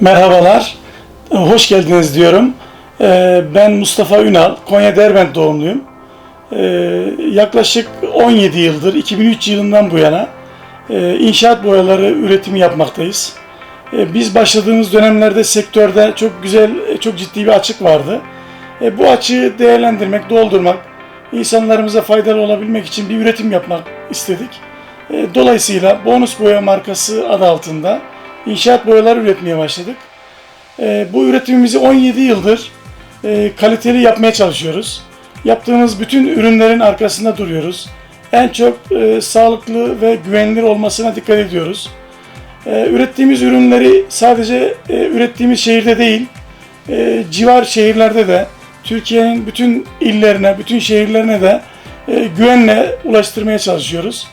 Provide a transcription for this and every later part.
Merhabalar, hoş geldiniz diyorum. Ee, Ben Mustafa Ünal, Konya Derbent doğumluyum. Ee, Yaklaşık 17 yıldır, 2003 yılından bu yana e, inşaat boyaları üretimi yapmaktayız. Ee, Biz başladığımız dönemlerde sektörde çok güzel, çok ciddi bir açık vardı. E, Bu açığı değerlendirmek, doldurmak, insanlarımıza faydalı olabilmek için bir üretim yapmak istedik. E, Dolayısıyla Bonus Boya markası adı altında inşaat boyaları üretmeye başladık. E, Bu üretimimizi 17 yıldır e, kaliteli yapmaya çalışıyoruz. Yaptığımız bütün ürünlerin arkasında duruyoruz. En çok e, sağlıklı ve güvenilir olmasına dikkat ediyoruz. E, Ürettiğimiz ürünleri sadece e, ürettiğimiz şehirde değil, e, civar şehirlerde de, Türkiye'nin bütün illerine, bütün şehirlerine de e, güvenle ulaştırmaya çalışıyoruz.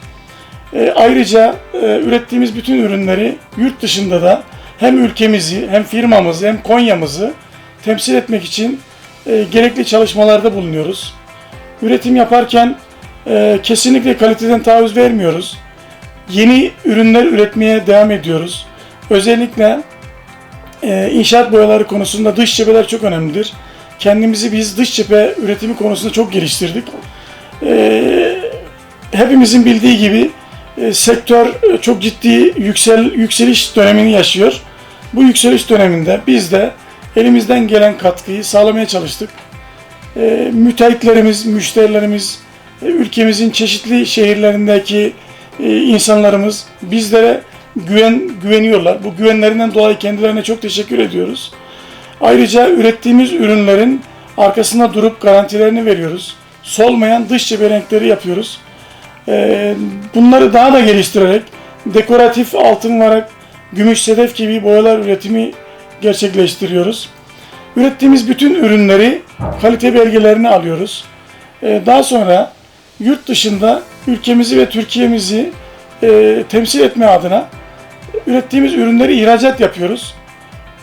E, ayrıca e, ürettiğimiz bütün ürünleri yurt dışında da hem ülkemizi, hem firmamızı, hem Konya'mızı temsil etmek için e, gerekli çalışmalarda bulunuyoruz. Üretim yaparken e, kesinlikle kaliteden taviz vermiyoruz. Yeni ürünler üretmeye devam ediyoruz. Özellikle e, inşaat boyaları konusunda dış cepheler çok önemlidir. Kendimizi biz dış cephe üretimi konusunda çok geliştirdik. E, hepimizin bildiği gibi e, sektör e, çok ciddi yüksel yükseliş dönemini yaşıyor. Bu yükseliş döneminde biz de elimizden gelen katkıyı sağlamaya çalıştık. E, müteahhitlerimiz, müşterilerimiz, e, ülkemizin çeşitli şehirlerindeki insanlarımız bizlere güven güveniyorlar. Bu güvenlerinden dolayı kendilerine çok teşekkür ediyoruz. Ayrıca ürettiğimiz ürünlerin arkasında durup garantilerini veriyoruz. Solmayan dış cephe renkleri yapıyoruz. Ee, Bunları daha da geliştirerek dekoratif altın varak, gümüş sedef gibi boyalar üretimi gerçekleştiriyoruz. Ürettiğimiz bütün ürünleri kalite belgelerini alıyoruz. Ee, Daha sonra yurt dışında ülkemizi ve Türkiye'mizi e, temsil etme adına ürettiğimiz ürünleri ihracat yapıyoruz.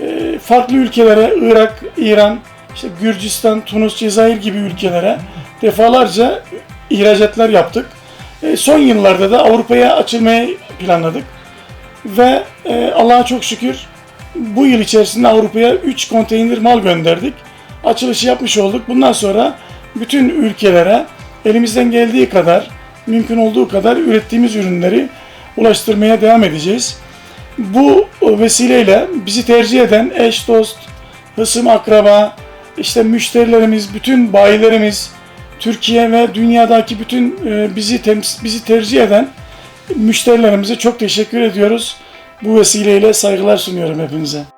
E, Farklı ülkelere, Irak, İran, işte Gürcistan, Tunus, Cezayir gibi ülkelere defalarca ihracatlar yaptık. E, Son yıllarda da Avrupa'ya açılmayı planladık. Ve e, Allah'a çok şükür bu yıl içerisinde Avrupa'ya 3 konteyner mal gönderdik. Açılışı yapmış olduk. Bundan sonra bütün ülkelere elimizden geldiği kadar, mümkün olduğu kadar ürettiğimiz ürünleri ulaştırmaya devam edeceğiz. Bu vesileyle bizi tercih eden eş, dost, hısım, akraba, işte müşterilerimiz, bütün bayilerimiz, Türkiye ve dünyadaki bütün e, bizi tems- bizi tercih eden müşterilerimize çok teşekkür ediyoruz. Bu vesileyle saygılar sunuyorum hepinize.